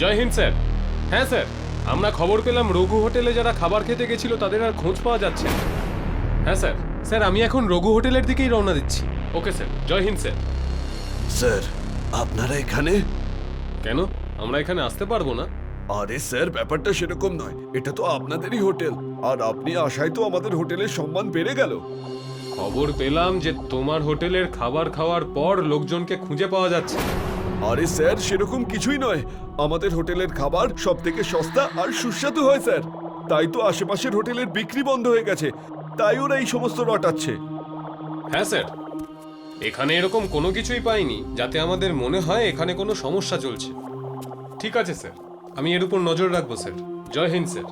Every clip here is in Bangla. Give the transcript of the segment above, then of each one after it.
জয় হিন্দ স্যার। হ্যাঁ স্যার আমরা খবর পেলাম রঘু হোটেলে যারা খাবার খেতে গেছিল তাদের আর খোঁজ পাওয়া যাচ্ছে না। হ্যাঁ স্যার। স্যার আমি এখন রঘু হোটেলের দিকেই রওনা দিচ্ছি। Okay sir. Jai Hind sir. Sir আপনারা এখানে? কেন? আমরা এখানে আসতে পারব না? আরে স্যার ব্যাপারটা সেরকম নয়। এটা তো আপনাদেরই হোটেল। আর আপনি আসায় তো আমাদের হোটেলের সম্মান বেড়ে গেল। খবর পেলাম যে তোমার হোটেলের খাবার খাওয়ার পর লোকজনকে খুঁজে পাওয়া যাচ্ছে। আরে স্যার সেরকম কিছুই নয়। আমাদের হোটেলের খাবার সব থেকে সস্তা আর সুস্বাদু হয় স্যার। তাই তো আশেপাশের হোটেলের বিক্রি বন্ধ হয়ে গেছে। তাই ওরা এই সমস্ত রটাচ্ছে। হ্যাঁ স্যার। এখানে এরকম কোনো কিছুই পাইনি যাতে আমাদের মনে হয় এখানে কোনো সমস্যা চলছে। ঠিক আছে স্যার। আমি এর উপর নজর রাখব স্যার। জয় হিন্দ স্যার।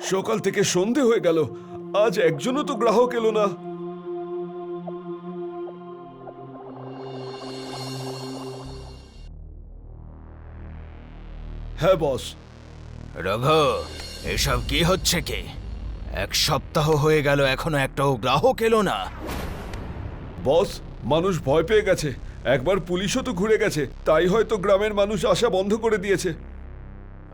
সকাল থেকে সন্ধে হয়ে গেল। আজ একজনও তো গ্রাহক এলো না। হ্যাঁ বস। রঘু এসব কি হচ্ছে কি? এক সপ্তাহ হয়ে গেল এখনও একটাও গ্রাহক এলো না। বস মানুষ ভয় পেয়ে গেছে। একবার পুলিশও তো ঘুরে গেছে। তাই হয়তো গ্রামের মানুষ আসা বন্ধ করে দিয়েছে।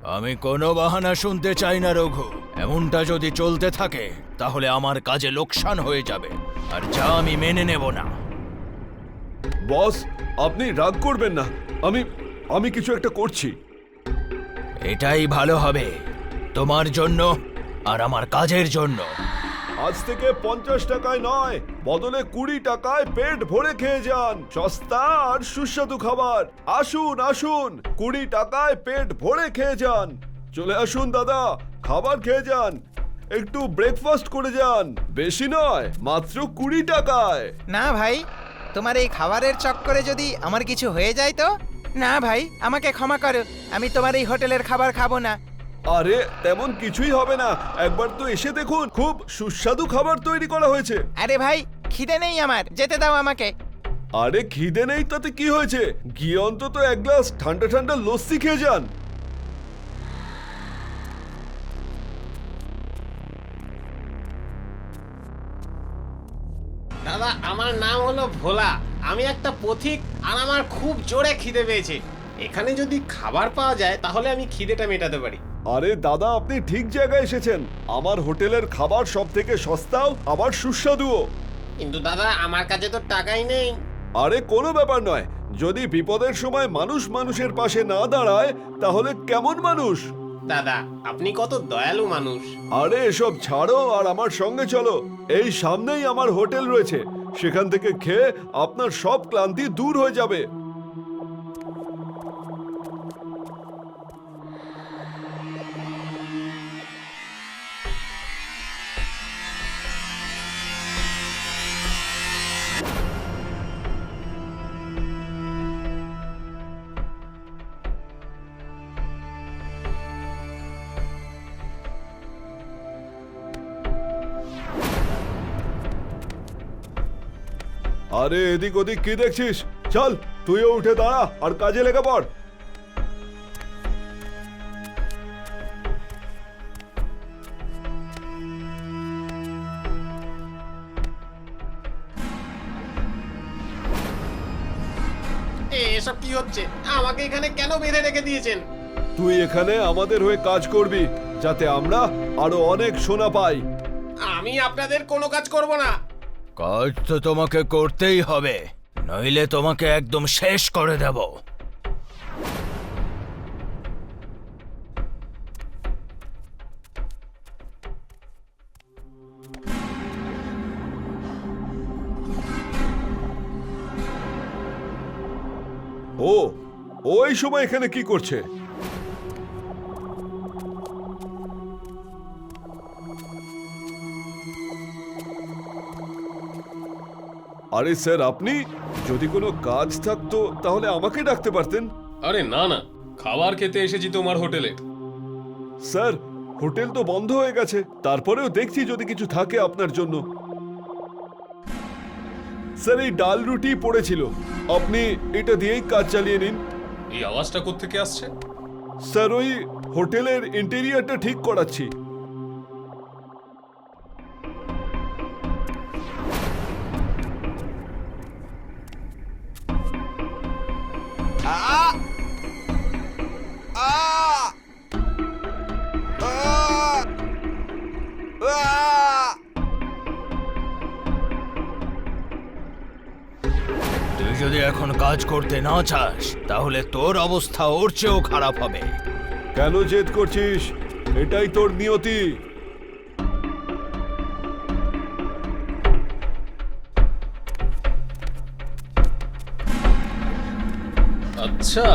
আমি কোনো বাহানা শুনতে চাই না রঘু। এমনটা যদি চলতে থাকে তাহলে আমার কাজে লোকসান হয়ে যাবে। আর যা আমি মেনে নেব না। বস আপনি রাগ করবেন না। আমি আমি কিছু একটা করছি। এটাই ভালো হবে। তোমার জন্য আর আমার কাজের জন্য। আজ থেকে পঞ্চাশ টাকায় নয় বদলে কুড়ি টাকায় পেট ভরে খেয়ে যান। সস্তা আর সুস্বাদু খাবার। আসুন আসুন কুড়ি টাকায় পেট ভরে খেয়ে যান। চলে আসুন দাদা খাবার খেয়ে যান। একটু ব্রেকফাস্ট করে যান। বেশি নয় মাত্র কুড়ি টাকায়। না ভাই তোমার এই খাবারের চক্করে যদি আমার কিছু হয়ে যায় তো? না ভাই আমাকে ক্ষমা করো। আমি তোমার এই হোটেলের খাবার খাব না। আরে তেমন কিছুই হবে না। একবার তো এসে দেখুন খুব সুস্বাদু খাবার তৈরি করা হয়েছে। আরে ভাই খিদে নেই আমার। যেতে দাও আমাকে। আরে খিদে নেই? তাতে কি হয়েছে? গিয়ে অন্তত এক গ্লাস ঠান্ডা ঠান্ডা লস্যি খেয়ে যান। দাদা আমার নাম হলো ভোলা। আমি একটা পথিক আর আমার খুব জোরে খিদে পেয়েছে। এখানে যদি খাবার পাওয়া যায় তাহলে আমি খিদেটা মেটাতে পারি। আরে দাদা আপনি ঠিক জায়গায় এসেছেন। আমার হোটেলের খাবার সব থেকে সস্তাও আবার সুস্বাদুও। কিন্তু দাদা আমার কাছে তো টাকাই নেই। আরে কোনো ব্যাপার নয়। যদি বিপদের সময় মানুষ মানুষের পাশে না দাঁড়ায় তাহলে কেমন মানুষ? দাদা আপনি কত দয়ালু মানুষ। আরে এসব ছাড়ো আর আমার সঙ্গে চলো। এই সামনেই আমার হোটেল রয়েছে। সেখান থেকে খেয়ে আপনার সব ক্লান্তি দূর হয়ে যাবে। আরে এদিক ওদিক কি দেখছিস? চল তুইও উঠে দাঁড়া আর কাজে লেগে পড়। এসব কি হচ্ছে? আমাকে এখানে কেন বেঁধে রেখে দিয়েছেন? তুই এখানে আমাদের হয়ে কাজ করবি যাতে আমরা আরও অনেক সোনা পাই। আমি আপনাদের কোনো কাজ করব না। কাজ তো তোমাকে করতেই হবে। নইলে তোমাকে একদম শেষ করে দেব। ও ওই সময় এখানে কি করছে? আরে স্যার আপনি যদি কোনো কাজ থাকতো তাহলে আমাকে ডাকতে পারতেন। আরে না না খাবার খেতে এসেছি তোমার হোটেলে। স্যার হোটেল তো বন্ধ হয়ে গেছে। তারপরেও দেখছি যদি কিছু থাকে আপনার জন্য। স্যার এই ডাল রুটি পড়েছিল। আপনি এটা দিয়েই কাজ চালিয়ে নিন। এই আওয়াজটা কোত্থেকে আসছে? স্যার ওই হোটেলের ইন্টেরিয়ারটা ঠিক করাচ্ছি। তুই যদি এখন কাজ করতে না চাস তাহলে তোর অবস্থা ওর চেয়েও খারাপ হবে। কেন জেদ করছিস? এটাই তোর নিয়তি। আচ্ছা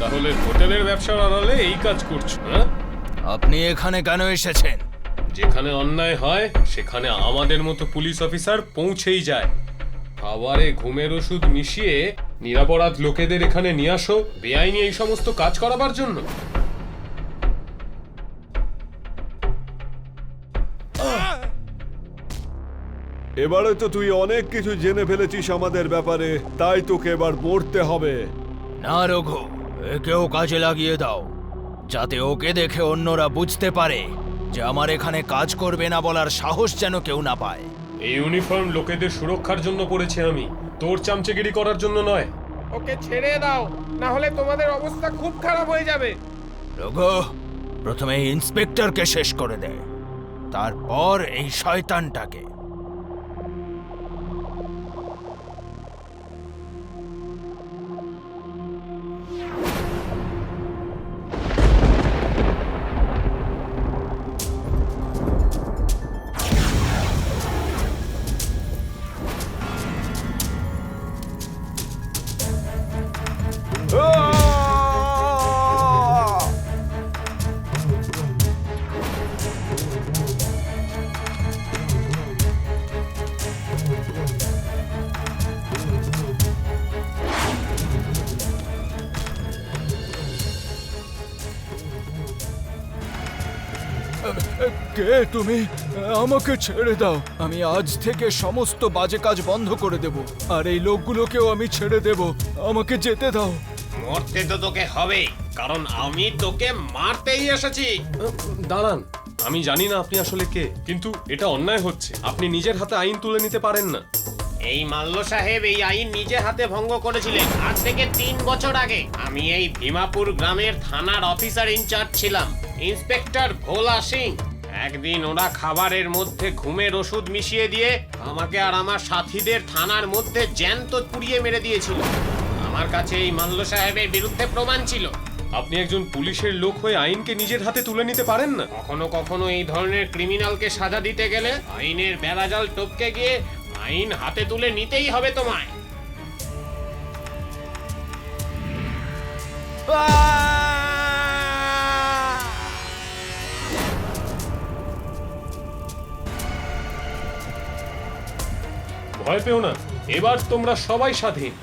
তাহলে হোটেলের ব্যবসার আড়ালে এই কাজ করছ হ্যাঁ? আপনি এখানে কেন এসেছেন? যেখানে অন্যায় হয় সেখানে আমাদের মতো পুলিশ অফিসার পৌঁছেই যায়। খাবারে ঘুমের ওষুধ মিশিয়ে নিরাপরাধ লোকেদের এখানে নিয়ে আসো। বেআইনি এই সমস্ত কাজ করাবার জন্য। এবারে তো তুই অনেক কিছু জেনে ফেলেছিস আমাদের ব্যাপারে তাই তোকে এবার মরতে হবে। না রঘু একেও কাজে লাগিয়ে দাও যাতে ওকে দেখে অন্যরা বুঝতে পারে যে আমার এখানে কাজ করবে না বলার সাহস যেন কেউ না পায়। এই ইউনিফর্ম লোকেদের সুরক্ষার জন্য পড়েছি আমি। তোর চামচেগিরি করার জন্য নয়। ওকে ছেড়ে দাও না হলে তোমাদের অবস্থা খুব খারাপ হয়ে যাবে। রঘু প্রথমে এই ইন্সপেক্টরকে শেষ করে দে। তারপর এই শয়তানটাকে। কে তুমি? আমাকে ছেড়ে দাও। আমি আজ থেকে সমস্ত বাজে কাজ বন্ধ করে দেব। আর এই লোকগুলোকেও আমি ছেড়ে দেব। আমাকে যেতে দাও। মরতে তো তোকে হবে কারণ আমি তোকে মারতেই এসেছি। দাঁড়ান আমি জানি না আপনি আসলে কে কিন্তু এটা অন্যায় হচ্ছে। আপনি নিজের হাতে আইন তুলে নিতে পারেন না। এই মাল্য সাহেব এই আইন নিজে হাতে ভঙ্গ করেছিলেন আজ থেকে তিন বছর আগে। আমি এই ভীমাপুর গ্রামের থানার অফিসার ইনচার্জ ছিলাম ইন্সপেক্টর ভোলা সিং। একদিন ওরা খাবারের মধ্যে ঘুমের ওষুধ মিশিয়ে দিয়ে আমাকে আর আমার সাথীদের থানার মধ্যে জ্যান্ত পুড়িয়ে মেরে দিয়েছিল। আমার কাছে এই মাল্য সাহেবের বিরুদ্ধে প্রমাণ ছিল। আপনি একজন পুলিশের লোক হয়ে আইনকে নিজের হাতে তুলে নিতে পারেন না। কখনো কখনো এই ধরনের ক্রিমিনালকে সাজা দিতে গেলে আইনের বেড়াজাল টপকে গিয়ে আইন হাতে তুলে নিতেই হবে তোমায়। ভয় পেও না এবার তোমরা সবাই স্বাধীন।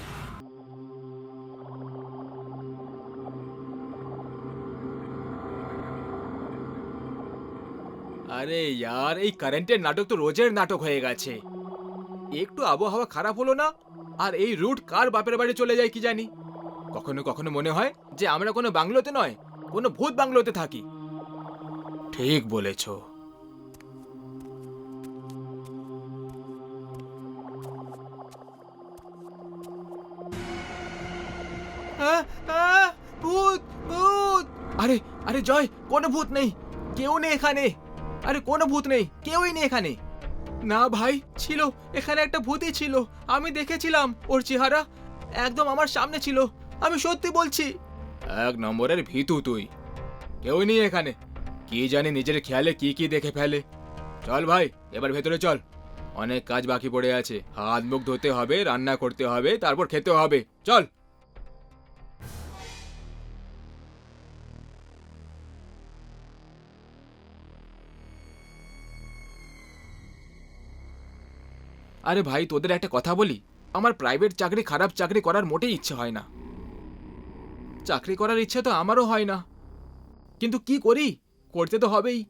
আরে ইয়ার, এই কারেন্টের নাটক তো রোজের নাটক হয়ে গেছে। একটু আবহাওয়া খারাপ হলো না? আর এই রুট কার বাপের বাড়ি চলে যায় কি জানি? কখনো কখনো মনে হয় যে আমরা কোনো বাংলোতে নয়, কোনো ভূত বাংলোতে থাকি। ঠিক বলেছ। ভূত ভূত! আরে আরে জয়, কোনো ভূত নেই। কেউ নেই এখানে। আরে কোনো ভূত নেই, কেউই নেই এখানে। না ভাই, ছিল, এখানে একটা ভূতই ছিল, আমি দেখেছিলাম, ওর চেহারা একদম আমার সামনে ছিল, আমি সত্যি বলছি। এক নম্বরের ভীতু তুই, কেউই নেই এখানে, কি জানি নিজের খেয়ালে কি কি দেখে ফেলে। চল ভাই, এবার ভেতরে চল, অনেক কাজ বাকি পড়ে আছে, হাত মুখ ধুতে হবে, রান্না করতে হবে, তারপর খেতে হবে, চল। আরে ভাই, তোদের একটা কথা বলি। আমার প্রাইভেট চাকরি খারাপ চাকরি করার মোটেই ইচ্ছে হয় না। চাকরি করার ইচ্ছে তো আমারও হয় না। কিন্তু কি করি? করতে তো হবেই।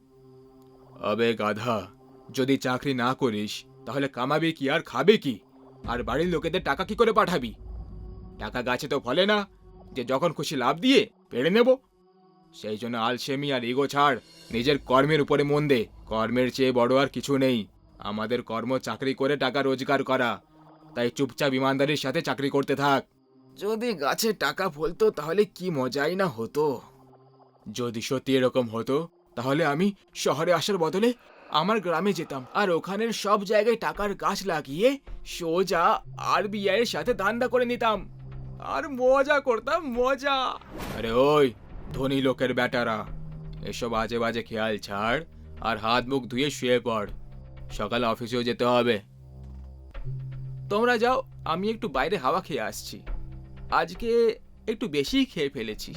আবে গাধা, যদি চাকরি না করিস, তাহলে কামাবি কি আর খাবে কি? আর বাড়ির লোকেদের টাকা কি করে পাঠাবি? টাকা গাছে তো ফলে না। যে যখন খুশি লাভ দিয়ে পেড়ে নেব। সেই জন্য আলসেমি আর ইগো ছাড়, নিজের কর্মের উপরে মন দে। কর্মের চেয়ে বড় আর কিছু নেই। আমাদের কর্ম চাকরি করে টাকা রোজগার করা। তাই চুপচাপ ইমানদারির সাথে চাকরি করতে থাক। যদি গাছে টাকা ফলতো তাহলে কি মজাই না হতো। যদি সত্যি এরকম হতো তাহলে আমি শহরে আসার বদলে আমার গ্রামে যেতাম। আর ওখানের সব জায়গায় টাকার গাছ লাগিয়ে সোজা আরবিআই এর সাথে ধান্দা করে নিতাম। আর মজা করতাম মজা। আরে ওই ধনী লোকের বেটারা এসব আজে বাজে খেয়াল ছাড় আর হাত মুখ ধুয়ে শুয়ে পড়। সকালে অফিসেও যেতে হবে। তোমরা যাও, আমি একটু বাইরে হাওয়া খেয়ে আসছি। আজকে একটু বেশিই খেয়ে ফেলেছি।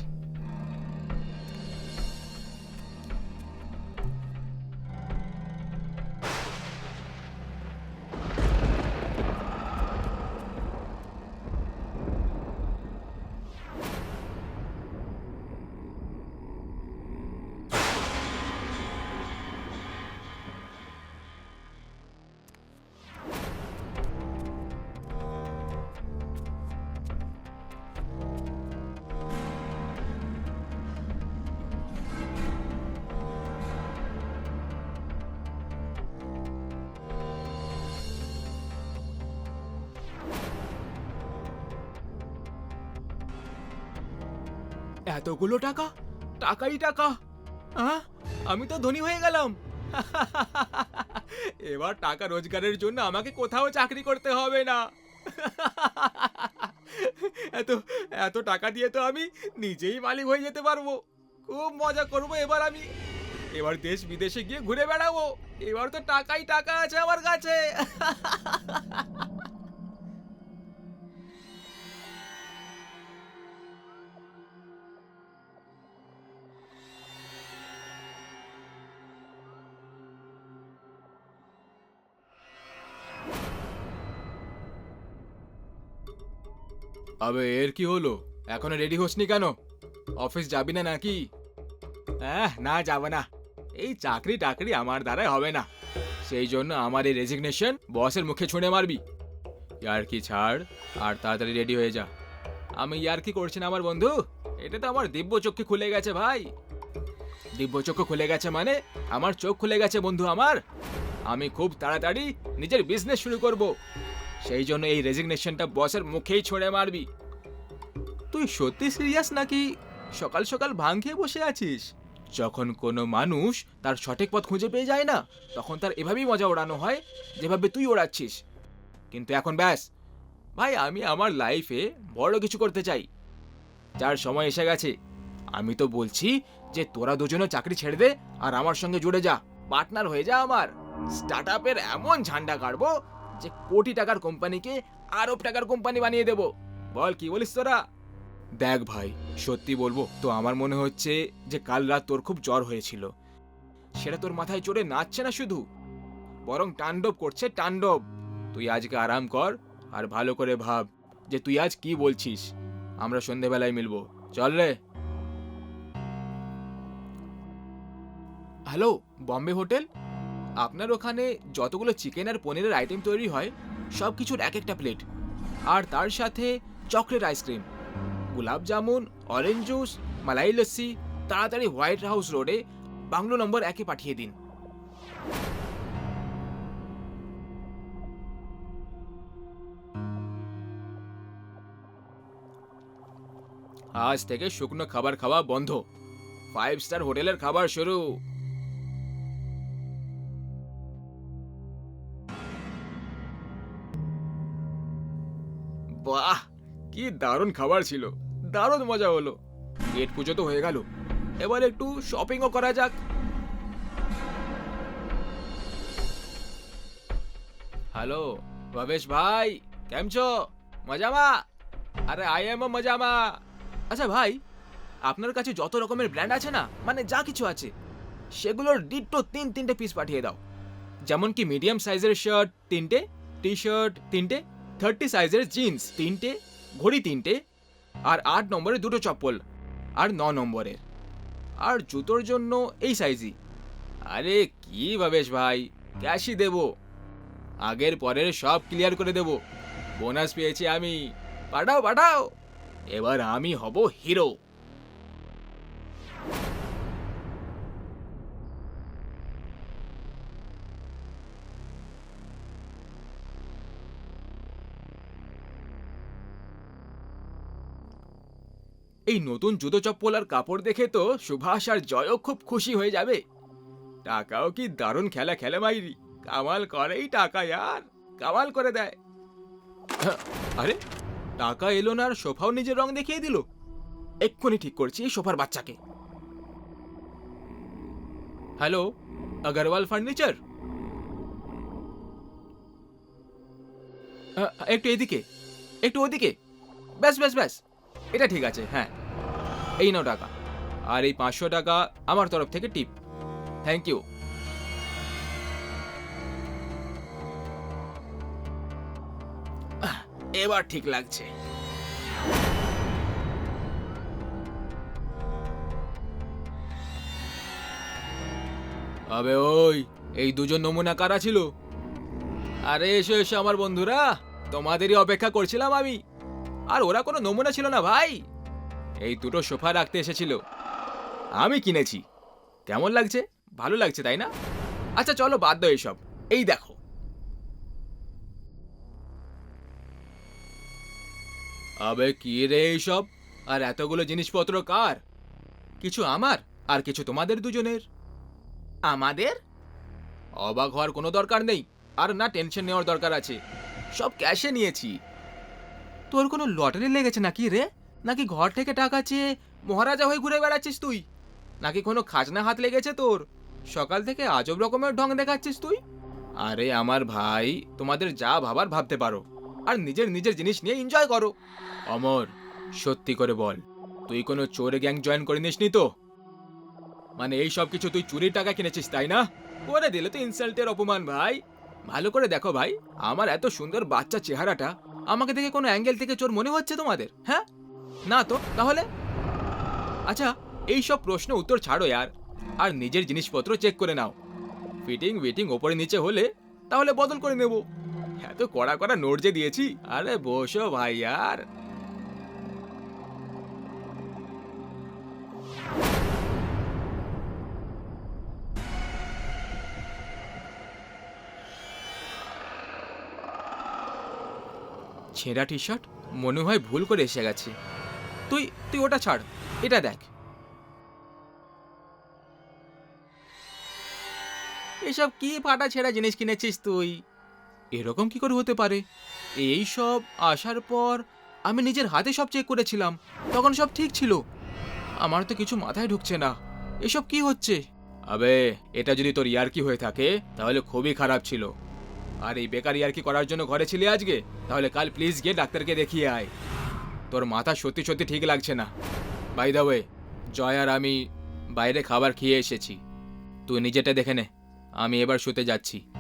এতগুলো টাকা? টাকাই টাকা। আমি তো ধনী হয়ে গেলাম। এবার টাকা রোজগারের জন্য আমাকে কোথাও চাকরি করতে হবে না। এত এত টাকা দিয়ে তো আমি নিজেই মালিক হয়ে যেতে পারব। খুব মজা করব এবার আমি। এবার দেশ বিদেশে গিয়ে ঘুরে বেড়াবো। এবার তো টাকাই টাকা আছে আমার কাছে। আবে এর কি হলো? এখনও রেডি হসনি কেন? অফিস যাবি না নাকি? হ্যাঁ না যাব না। এই চাকরি টাকরি আমার দ্বারাই হবে না। সেই জন্য আমার এই রেজিগনেশন বসের মুখে ছুঁড়ে মারবি। ইয়ার কি ছাড়? আর তাড়াতাড়ি রেডি হয়ে যা। আমি ইয়ার কি করছি না আমার বন্ধু? এটা তো আমার দিব্য চক্ষু খুলে গেছে ভাই। দিব্য চক্ষু খুলে গেছে মানে আমার চোখ খুলে গেছে বন্ধু আমার। আমি খুব তাড়াতাড়ি নিজের বিজনেস শুরু করব। সেই জন্য এই রেজিগনেশনটা বসের মুখেই ছড়ে মারবি। তুই সত্যি সিরিয়াস নাকি? সকাল সকাল ভাং খেয়ে বসে আছিস। যখন কোনো মানুষ তার সঠিক পথ খুঁজে পেয়ে যায় না, তখন তার এভাবেই মজা ওড়ানো হয়, যেভাবে তুই ওড়াচ্ছিস। কিন্তু এখন ব্যাস। ভাই, আমি আমার লাইফে বড় কিছু করতে চাই। যার সময় এসে গেছে। আমি তো বলছি যে তোরা দুজনে চাকরি ছেড়ে দে আর আমার সঙ্গে জুড়ে যা। পার্টনার হয়ে যা আমার। স্টার্ট এমন ঝান্ডা কাটবো যে কোটি টাকার কোম্পানিকে আরব টাকার কোম্পানি বানিয়ে দেব। বল, কি বলিস তোরা? দেখ ভাই, সত্যি বলব, তো আমার মনে হচ্ছে যে কাল রাত তোর খুব জ্বর হয়েছিল। সেটা তোর মাথায় চড়ে নাচছে না শুধু? বরং তাণ্ডব করছে তাণ্ডব। তুই আজকে আরাম কর আর ভালো করে ভাব যে তুই আজ কি বলছিস। আমরা সন্ধেবেলায় মিলবো। চল রে। Hello, Bombay hotel? আপনার ওখানে যতগুলো চিকেন আর পনিরের আইটেম তৈরি হয়, সব কিছুর এক একটা প্লেট আর তার সাথে chocolate ice cream gulab jamun orange juice malai lassi তাড়াতাড়ি হোয়াইট হাউস রোডে বাংলো নম্বর একে পাঠিয়ে দিন। আজ থেকে শুকনো খাবার খাওয়া বন্ধ। ফাইভ স্টার হোটেলের খাবার শুরু। বাহ, কি দারুণ খাবার ছিল, দারুণ মজা হলো। গেট পুজো তো হয়ে গেল, এবার একটু শপিংও করা যাক। হ্যালো ভবেশ ভাই কেম মজামা আরে আই এম মজামা আচ্ছা ভাই, আপনার কাছে যত রকমের ব্র্যান্ড আছে না মানে যা কিছু আছে, সেগুলোর ডিট্টো তিন তিনটে পিস পাঠিয়ে দাও। যেমন কি মিডিয়াম সাইজের শার্ট তিনটে টি শার্ট তিনটে থার্টি সাইজের জিন্স তিনটে, ঘড়ি তিনটে, আর আট নম্বরের দুটো চপ্পল, আর ন নম্বরের আর জুতোর জন্য এই সাইজই আরে কি ভাবেশ ভাই, ক্যাশই দেব। আগের পরের সব ক্লিয়ার করে দেব। বোনাস পেয়েছি আমি। পাঠাও পাঠাও। এবার আমি হব হিরো এই নতুন জুতো চপ্পল আর কাপড় দেখে তো সুভাষ আর জয়ও খুব খুশি হয়ে যাবে। টাকাও কি দারুণ খেলা খেলে মাইরি। কামাল করেই টাকা ইয়ার। কামাল করে দেয়। আরে, টাকা এলো না আর সোফাও নিজের রং দেখিয়ে দিল। এক্ষুনি ঠিক করছি এই সোফার বাচ্চাকে। Hello, Agarwal furniture? একটু এদিকে, একটু ওদিকে। ব্যাস ব্যাস ব্যাস। এটা ঠিক আছে হ্যাঁ। এই নাও টাকা। আর এই পাঁচশো টাকা আমার তরফ থেকে টিপ। থ্যাংক ইউ এবার ঠিক লাগছে। আবে ওই, এই দুজন নমুনা কারা ছিল? আরে এসো এসো আমার বন্ধুরা। তোমাদেরই অপেক্ষা করছিলাম আমি। আর ওরা কোনো নমুনা ছিল না ভাই। এই দুটো সোফা রাখতে এসেছিল। আমি কিনেছি। কেমন লাগছে? ভালো লাগছে, তাই না? আচ্ছা চলো, বাদ দাও এসব। এই দেখো। আবে, কি রে এইসব? আর এতগুলো জিনিসপত্র কার? কিছু আমার, আর কিছু তোমাদের দুজনের? আমাদের? অবাক হওয়ার কোনো দরকার নেই। আর না, টেনশন নেওয়ার দরকার আছে। সব ক্যাশে নিয়েছি। তোর কোনো লটারি লেগেছে নাকি রে? নাকি ঘর থেকে টাকা চেয়ে মহারাজা হয়ে ঘুরে বেড়াচ্ছিস তুই? নাকি কোনো খাজনা হাত লেগেছে তোর? সকাল থেকে আজব রকমের ঢং দেখাচ্ছিস তুই? আরে আমার ভাই, তোমাদের যা ভাবার ভাবতে পারো। আর নিজের নিজের জিনিস নিয়ে এনজয় করো। অমর, সত্যি করে বল, তুই কোনো চোরে গ্যাং জয়েন করে নিসনি তো? মানে এই সব কিছু তুই চুরির টাকা কিনেছিস, তাই না? করে দিলে তো ইনসাল্টের অপমান ভাই। ভালো করে দেখো ভাই, আমার এত সুন্দর বাচ্চা চেহারাটা, আমাকে দেখে কোনো অ্যাঙ্গেল থেকে চোর মনে হচ্ছে তোমাদের হ্যাঁ? না তো, তাহলে? আচ্ছা এই সব প্রশ্ন উত্তর ছাড়ো ইয়ার, আর নিজের জিনিসপত্র চেক করে নাও। ফিটিং উইটিং ওপরে নিচে হলে, তাহলে বদল করে নেব। এত কড়া কড়া নোট যে দিয়েছি, আরে বসো ভাই ইয়ার। ছেঁড়া টি শার্ট মনে হয় ভুল করে এসে গেছে। তুই তুই ওটা ছাড়। এটা দেখ। এসব কি ফাটা ছেঁড়া জিনিস কিনেছিস তুই? এরকম কি করে হতে পারে? এই সব আসার পর আমি নিজের হাতে সব চেক করেছিলাম, তখন সব ঠিক ছিল। আমার তো কিছু মাথায় ঢুকছে না। এসব কি হচ্ছে? আবে, এটা যদি তোর ইয়ার্কি হয়ে থাকে, তাহলে খুবই খারাপ ছিল। আর এই বেকার ইয়ার্কি করার জন্য ঘরে ছিলে আজকে? তাহলে কাল প্লিজ গিয়ে ডাক্তারকে দেখিয়ে আয়। তোর মাথা সত্যি সত্যি ঠিক লাগছে না। বাই দা ওয়ে জয় আর আমি বাইরে খাবার খেয়ে এসেছি। তুই নিজেটা দেখে নে। আমি এবার শুতে যাচ্ছি।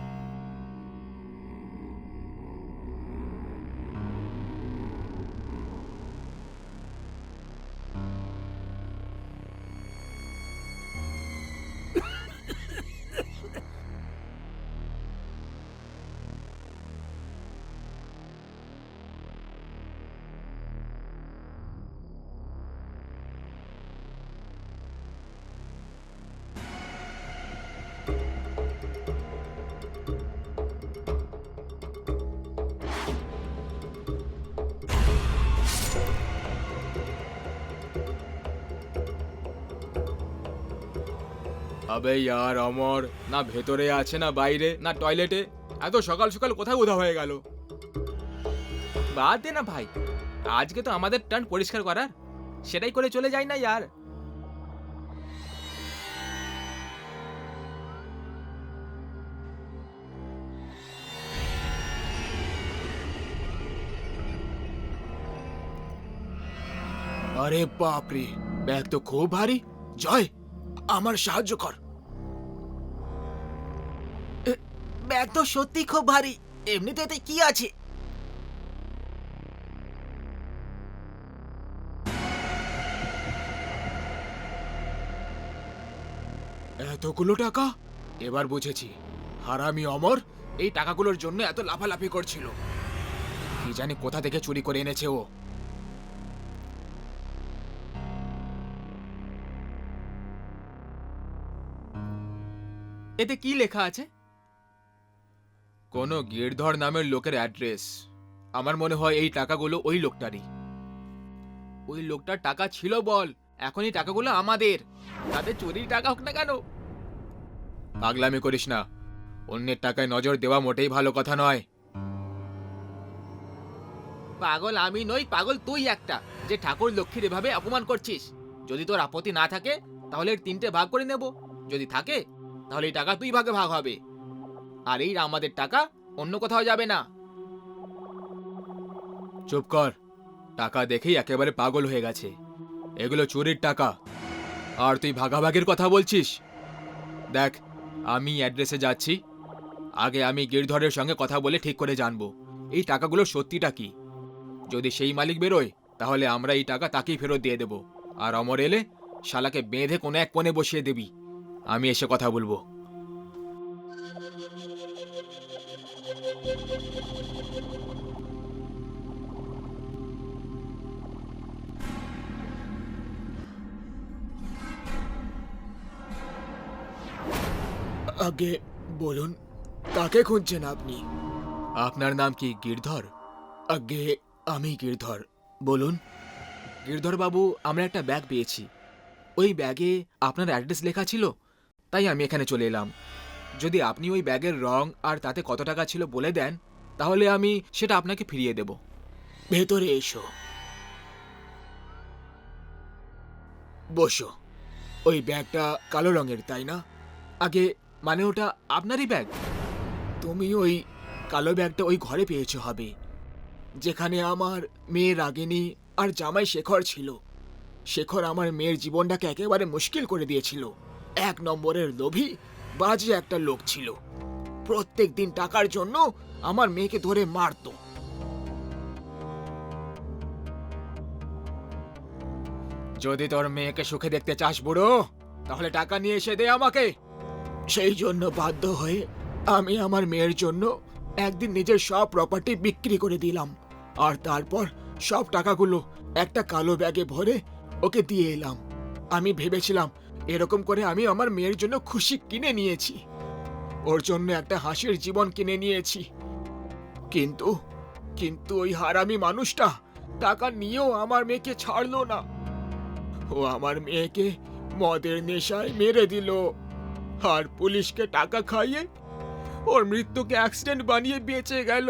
আবে ইয়ার অমর, না ভেতরে আছে না বাইরে, না টয়লেটে এত সকাল সকাল কোথায় উধা হয়ে গেল? বাদ দে না ভাই, আজকে তো আমাদের টার্ন পরিষ্কার করার। সেটাই করে চলে যাই না ইয়ার। আরে বাপরে, ব্যাগ তো খুব ভারী। জয়, আমার সাহায্য কর। ব্যাগ তো সত্যি খুব ভারী। এমনিতে এতে কি আছে? এতগুলো টাকা? এবার বুঝেছি। হারামি অমর এই টাকাগুলোর জন্য এত লাফালাফি করছিল। কি জানি কোথা থেকে চুরি করে এনেছে ও। এতে কি লেখা আছে? কোনো গিরধর নামের লোকের অ্যাড্রেস। আমার মনে হয় এই টাকাগুলো ওই লোকটারই। ওই লোকটার টাকা ছিল বল এখন এই টাকাগুলো আমাদের। তাদের চুরির টাকা হোক না কেন। পাগলামি করিস না। অন্যের টাকায় নজর দেওয়া মোটেই ভালো কথা নয়। পাগল আমি নই, পাগল তুই একটা, যে ঠাকুর লক্ষ্মীর এভাবে অপমান করছিস। যদি তোর আপত্তি না থাকে, তাহলে তিনটে ভাগ করে নেব। যদি থাকে, তাহলে এই টাকা দুই ভাগে ভাগ হবে। আর এই আমাদের টাকা অন্য কোথাও যাবে না। চুপ কর। টাকা দেখেই একেবারে পাগল হয়ে গেছে। এগুলো চুরির টাকা। আর তুই ভাগাভাগির কথা বলছিস? দেখ, আমি অ্যাড্রেসে যাচ্ছি। আগে আমি গিরধরের সঙ্গে কথা বলে ঠিক করে জানব। এই টাকাগুলো সত্যিটা কি? যদি সেই মালিক বেরোয়, তাহলে আমরা এই টাকা তাকেই ফেরত দিয়ে দেব। আর অমর এলে শালাকে বেঁধে কোনো এক কোণে বসিয়ে দিবি। আমি এসে কথা বলব। আগে বলুন কাকে খুঁজছেন আপনি? আপনার নাম কি গিরধর? আগে আমি গিরধর বলুন। গিরধর বাবু আমরা একটা ব্যাগ পেয়েছি। ওই ব্যাগে আপনার অ্যাড্রেস লেখা ছিল? তাই আমি এখানে চলে এলাম। যদি আপনি ওই ব্যাগের রং আর তাতে কত টাকা ছিল বলে দেন তাহলে আমি সেটা আপনাকে ফিরিয়ে দেব। ভেতরে এসো। বসো। ওই ব্যাগটা কালো রঙের তাই না? আগে মানে ওটা আপনারই ব্যাগ তুমি ওই কালো ব্যাগটা ওই ঘরে পেয়েছ হবে, যেখানে আমার মেয়ে রাগিনী আর জামাই শেখর ছিল। শেখর আমার মেয়ের জীবনটাকে একেবারে মুশকিল করে দিয়েছিল। এক নম্বরের লোভী, বাজে একটা লোক ছিল। প্রত্যেক দিন টাকার জন্য আমার মেয়েকে ধরে মারতো। যদি তোর মেয়েকে সুখে দেখতে চাস বুড়ো, তাহলে টাকা নিয়ে এসে দে আমাকে। সেই জন্য বাধ্য হয়ে আমি আমার মেয়ের জন্য একদিন নিজের সব প্রপার্টি বিক্রি করে দিলাম। আর তারপর সব টাকাগুলো একটা কালো ব্যাগে ভরে ওকে দিয়ে এলাম। আমি ভেবেছিলাম এরকম করে আমি আমার মেয়ের জন্য খুশি কিনে নিয়েছি। ওর জন্য একটা হাসির জীবন কিনে নিয়েছি। কিন্তু কিন্তু ওই হারামি মানুষটা টাকা নিয়েও আমার মেয়েকে ছাড়লো না। ও আমার মেয়েকে মদের নেশায় মেরে দিল। আর পুলিশকে টাকা খাইয়ে ওর মৃত্যুকে অ্যাক্সিডেন্ট বানিয়ে বেঁচে গেল।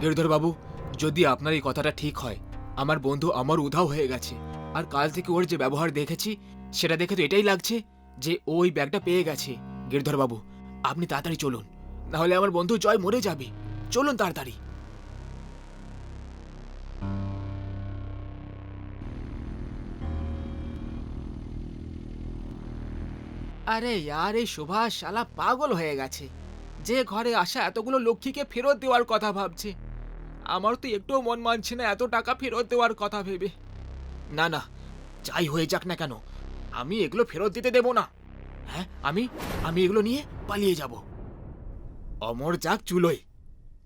গিরধর বাবু, যদি আপনার এই কথাটা ঠিক হয়, আমার বন্ধু আমার উধাও হয়ে গেছে। আর কাল থেকে ওর যে ব্যবহার দেখেছি, সেটা দেখে তো এটাই লাগছে যে ও ওই ব্যাগটা পেয়ে গেছে। গিরধর বাবু, আপনি তাড়াতাড়ি চলুন, নাহলে আমার বন্ধু জয় মরে যাবে। চলুন তাড়াতাড়ি। আরে ইয়ার এই সুভাষ, শালা পাগল হয়ে গেছে। যে ঘরে আসা এতগুলো লক্ষ্মীকে ফেরত দেওয়ার কথা ভাবছে। আমার তো একটুও মন মানছে না এত টাকা ফেরত দেওয়ার কথা ভেবে। না না, যাই হয়ে যাক না কেন, আমি এগুলো ফেরত দিতে দেব না। হ্যাঁ আমি আমি এগুলো নিয়ে পালিয়ে যাব। অমর যাক চুলোয়।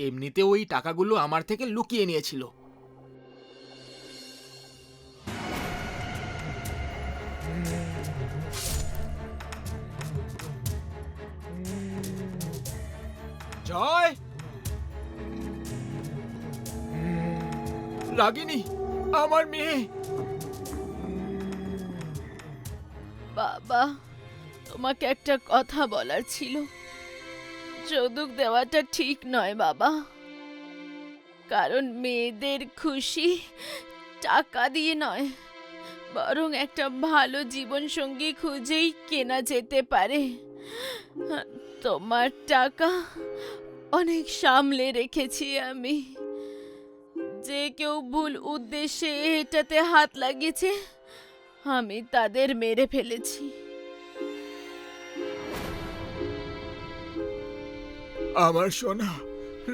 এমনিতে ওই টাকাগুলো আমার থেকে লুকিয়ে নিয়েছিল। জয়। রাগিনী, আমার মেয়ে। বাবা, তোমাকে একটা কথা বলার ছিল। যৌতুক দেওয়াটা ঠিক নয়, বাবা। কারণ মেয়েদের খুশি টাকা দিয়ে নয়, বরং একটা ভালো জীবনসঙ্গী খুঁজেই কেনা যেতে পারে। তোমার টাকা অনেক সামলে রেখেছি আমি। যে কেউ ভুল উদ্দেশ্যে এটাতে হাত লাগিয়েছে, আমি তাদের মেরে ফেলেছি। আমার সোনা,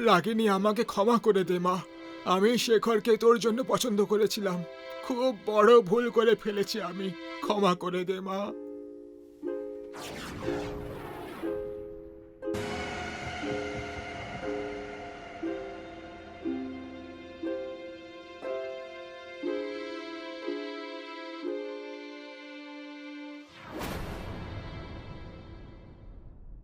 রাগিনী আমাকে ক্ষমা করে দে, মা। আমি শেখরকে তোর জন্য পছন্দ করেছিলাম। খুব বড় ভুল করে ফেলেছি আমি। ক্ষমা করে দে, মা।